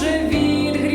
може від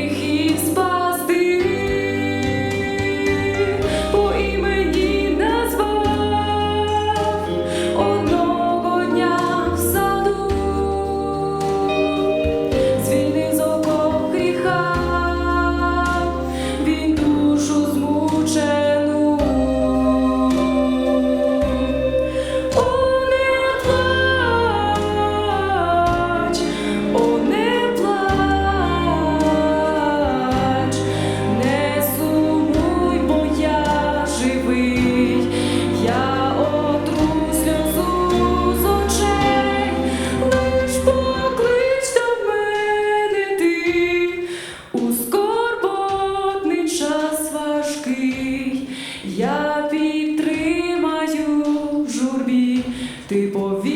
ти повір.